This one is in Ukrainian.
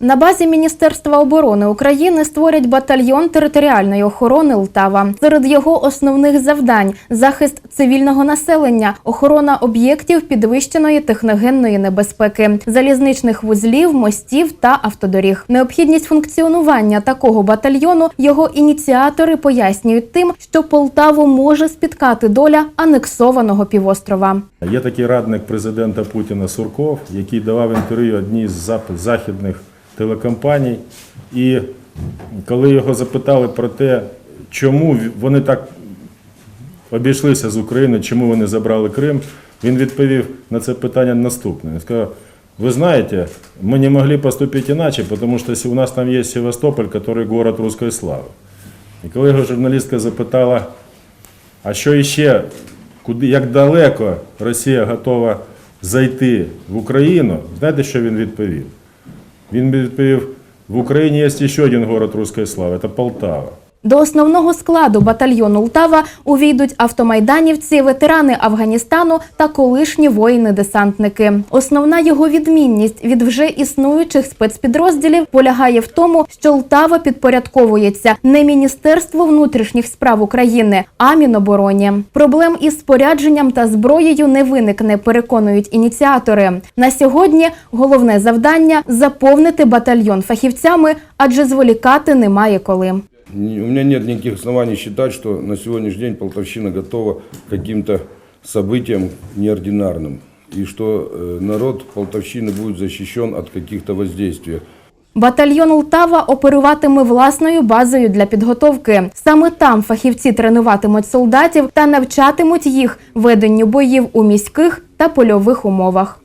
На базі Міністерства оборони України створять батальйон територіальної охорони Лтава. Серед його основних завдань захист цивільного населення, охорона об'єктів підвищеної техногенної небезпеки, залізничних вузлів, мостів та автодоріг. Необхідність функціонування такого батальйону його ініціатори пояснюють тим, що Полтаву може спіткати доля анексованого півострова. Є такий радник президента Путіна Сурков, який давав інтерв'ю одній з західних телекомпаній. І коли його запитали про те, чому вони так обійшлися з Україною, чому вони забрали Крим, він відповів на це питання наступне. Він сказав, ви знаєте, ми не могли поступити іначе, тому що у нас там є Севастополь, який город русської слави. І коли його журналістка запитала, а що іще, куди, як далеко Росія готова зайти в Україну, знаєте, що він відповів? Він відповів: в Україні є ще один город руської слави, це Полтава. До основного складу батальйону Лтава увійдуть автомайданівці, ветерани Афганістану та колишні воїни-десантники. Основна його відмінність від вже існуючих спецпідрозділів полягає в тому, що Лтава підпорядковується не Міністерству внутрішніх справ України, а Мінобороні. Проблем із спорядженням та зброєю не виникне, переконують ініціатори. На сьогодні головне завдання заповнити батальйон фахівцями, адже зволікати немає коли. Не- У меня нет никаких оснований считать, что на сегодняшний день Полтавщина готова к каким-то событиям неординарным. И что э, народ Полтавщины будет защищен от каких-то воздействий. Батальйон Лтава оперуватиме власною базою для підготовки. Саме там фахівці тренуватимуть солдатів та навчатимуть їх веденню боїв у міських та польових умовах.